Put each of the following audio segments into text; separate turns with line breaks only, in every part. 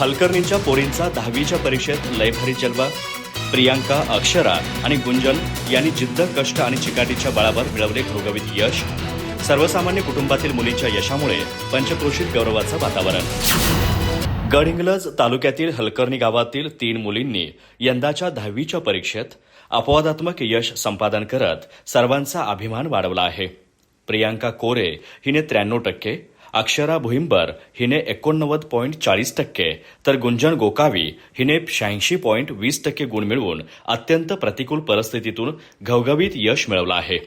हलकर्णीच्या पोरींचा दहावीच्या परीक्षेत लयभारी जलवा. प्रियांका अक्षरा आणि गुंजन यांनी जिद्द कष्ट आणि चिकाटीच्या बळावर मिळवले घवघवीत यश. सर्वसामान्य कुटुंबातील मुलींच्या यशामुळे पंचक्रोशीत गौरवाचं वातावरण. गडहिंग्लज तालुक्यातील हलकर्णी गावातील तीन मुलींनी यंदाच्या दहावीच्या परीक्षेत अपवादात्मक यश संपादन करत सर्वांचा अभिमान वाढवला आहे. प्रियांका कोरे हिने त्र्याण्णव टक्के अक्षरा भुईंबर हिने एकोणनव्वद पॉईंट चाळीस टक्के तर गुंजन गोकावी हिने शहाऐंशी पॉईंट वीस टक्के गुण मिळवून अत्यंत प्रतिकूल परिस्थितीतून घवघवीत यश मिळवलं आहे.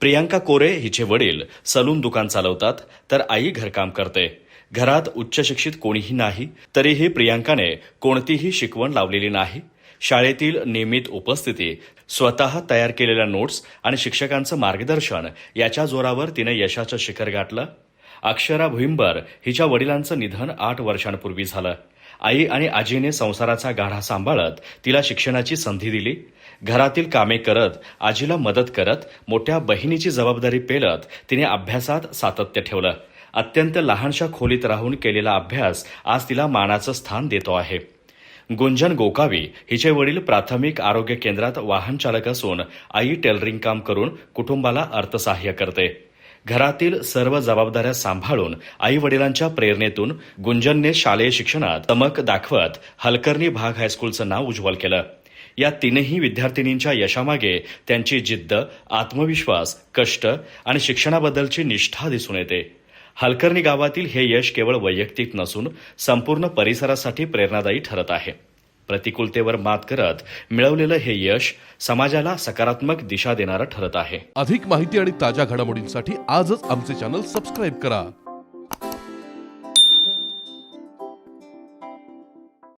प्रियांका कोरे हिचे वडील सलून दुकान चालवतात तर आई घरकाम करते. घरात उच्च शिक्षित कोणीही नाही तरीही प्रियांकाने कोणतीही शिकवण लावलेली नाही. शाळेतील नियमित उपस्थिती स्वतः तयार केलेल्या नोट्स आणि शिक्षकांचं मार्गदर्शन याच्या जोरावर तिने यशाचं शिखर गाठलं. अक्षरा भुईंबर हिच्या वडिलांचं निधन आठ वर्षांपूर्वी झालं. आई आणि आजीने संसाराचा गाढा सांभाळत तिला शिक्षणाची संधी दिली. घरातील कामे करत आजीला मदत करत मोठ्या बहिणीची जबाबदारी पेलत तिने अभ्यासात सातत्य ठेवलं. अत्यंत लहानशा खोलीत राहून केलेला अभ्यास आज तिला मानाचं स्थान देतो आहे. गुंजन गोकावी हिचे वडील प्राथमिक आरोग्य केंद्रात वाहन चालक असून आई टेलरिंग काम करून कुटुंबाला अर्थसहाय्य करते. घरातील सर्व जबाबदाऱ्या सांभाळून आई वडिलांच्या प्रेरणेतून गुंजनने शालेय शिक्षणात चमक दाखवत हलकर्णी भाग हायस्कूलचं नाव उज्ज्वल केलं. या तीनही विद्यार्थिनींच्या यशामागे त्यांची जिद्द आत्मविश्वास कष्ट आणि शिक्षणाबद्दलची निष्ठा दिसून येते. हलकर्णी गावातील हे यश केवळ वैयक्तिक नसून संपूर्ण परिसरासाठी प्रेरणादायी ठरत आहे. प्रतिकूलतेवर मात करत मिळवलेलं हे यश समाजाला सकारात्मक दिशा देणारं ठरत आहे.
अधिक माहिती आणि ताज्या घडामोडींसाठी आजच आमचे चॅनल सबस्क्राईब करा.